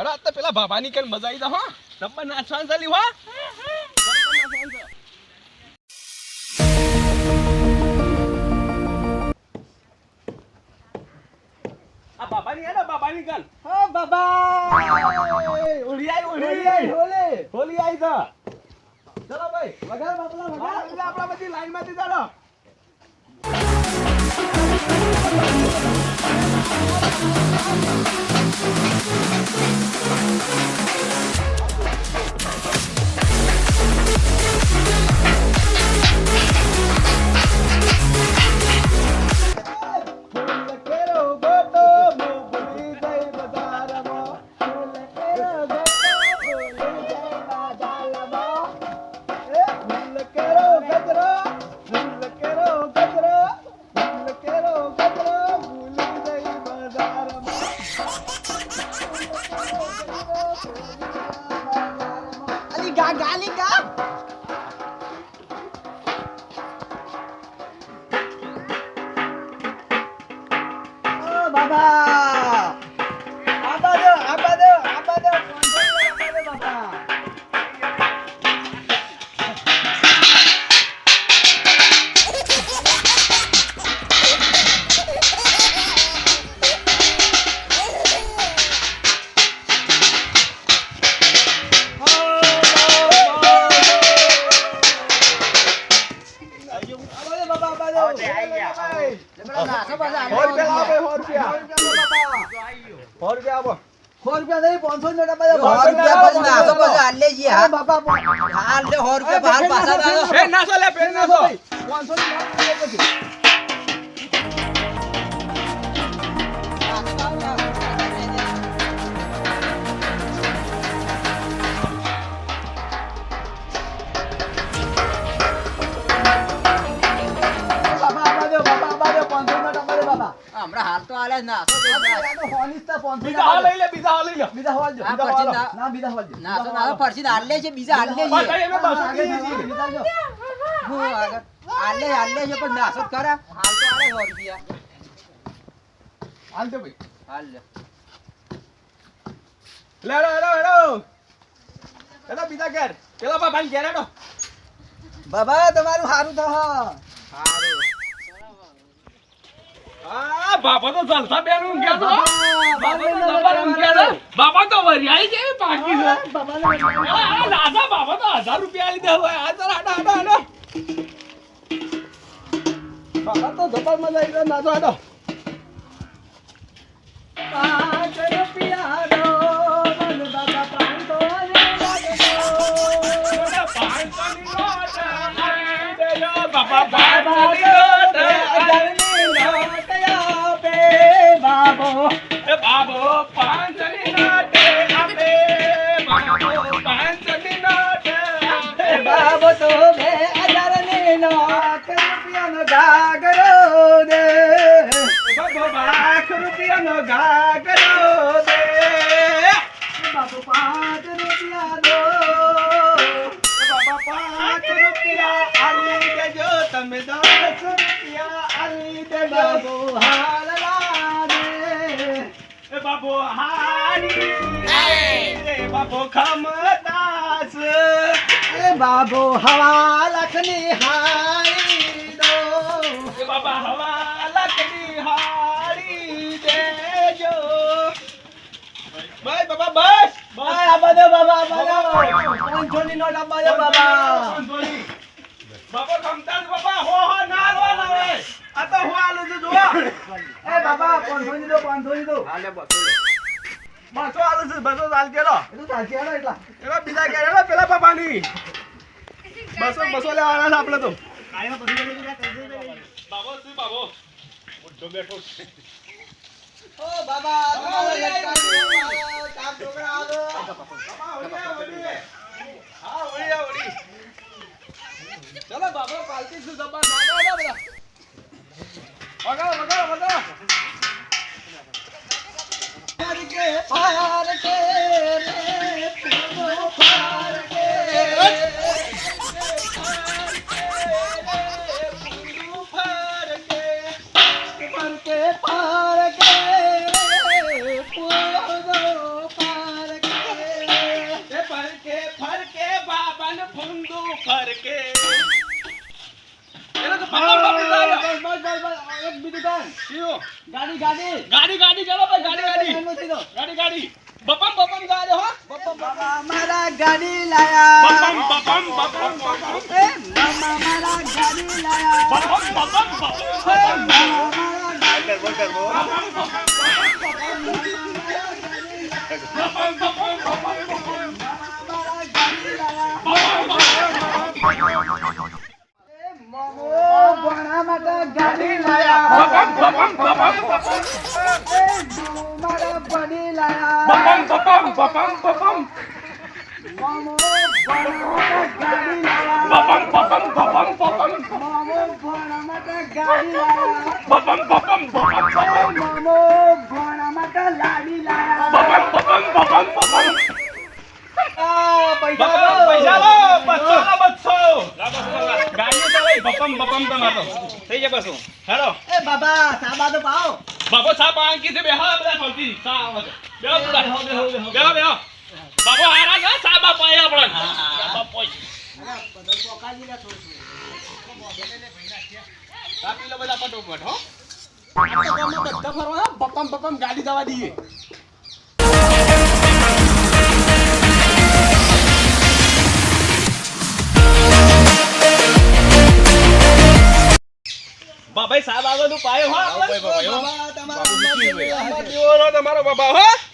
બાબાની કઈ મજા આવી જા હો. ડબ્બા નાચવાનું ચાલી હો. ચાલી. આ બાબાની હેડો બાબાની કન હા બાબા ઓલી આઈ હોલી ઓલી આઈ, હોલી. હોલી આઈ જા. ચલો ભાઈ વગાડ બાપલા વગાડ. એટલે આપણા બધી લાઈનમાંથી ચાલો. ફૂલ Thank you. ઓ સો રૂપિયા ને સો રૂપિયા પછી નાસો પછી હાલ સો રૂપિયા બહાર પાછા નાસો લે નાસો પાંચસો. હમણાં તો આલે ની. બીજા ઘેર. પેલા બાબાને ઘેર બાબા તમારું સારું થા. બાબા તો જલસા બેન ઊંઘ્યા તો જબર ઊંઘ્યા તો બાબા તો વરિયાળી કેવી પાકી છે. આ લાદા તો હજાર રૂપિયા દે હવે આ તો આડો આડો આડો. બાપા તો જબરમાં જઈ ગયો. નાજો આડો. પાંચ રૂપિયાનો મન બાબા પાંચસો ને પાંચસોની નોટ બાપા દેજો બાબો તો બે હજારની નોટ રૂપિયાનો ગાગરો દે. બાબો લાખ રૂપિયાનો ઘાઘરો દે. બાબો પાંચ રૂપિયાનો બાબા પાંચ રૂપિયા આલી દેજો. તમે દસ રૂપિયા આલી દે બાબો હાલ બાબો હારી. રે બાબો ખમદાસ. એ બાબો હવા લખની હારી દો બાબા હવા લાકડી હારી દેજો. બસ બાબા બસ. બાય આબા દો બાબા આબા દો પાંચસોની નોટ આબા દો બાબા બાબા ખમદાસ બાબા હો હો ના લો ના આ તો હું આલું છું જુઓ. દો પાંચસોની હાલે બસો બસો આલું છું બસો ચાલ કેલો. એટલું. બીજા પેલા બસો બસો લેવાના છે આપણે તો. બાબો શું બાબો? ઉઠો બેઠો. ઓ બાબા ચાર ટોકરા આલો. હા ઓળી ઓળી ચલો બાબો પાલતી શું બધા ફરકે એને તો પતંગ પકડી લાવ્યો. બસ, બસ, બસ, બસ. એક બીજું કામ. શિવ. ગાડી ગાડી. ગાડી ગાડી ચાલો ભાઈ ગાડી ગાડી. ગાડી ગાડી બપમ બપમ ગાડે હો. બાબા મારા ગાડી લાયા. બપમ બપમ બપમ બપમ. એ મામા મારા ગાડી લાયા. બપમ બપમ બપમ. એ મામા મારા ગાડી બપમ બપમ બપમ બપમ. મારા ગાડી લાયા એ મામો ભણા માટે ગાડી લાયા બપમ બપમ બપમ બપમ મામો બપમ બપમ તમારો થઈ જાય બસો હેલો. એ બાબા સાબા તો પાઓ. બાબો સા પાંકી છે. બેહો બધા ફરતી. સા આવે છે. બેહો બધા બેહો બેહો બાબો હારા છે? સા બા પાય આપણે. બાપો કાપી લો બધા ફટોફટ હો. આ તો ગામમાં બધા ફરવા બપમ બપમ ગાડી દવા દઈએ. બાબાઈ સાહેબ આગળ તું પાયો હો તમારો બાબા હો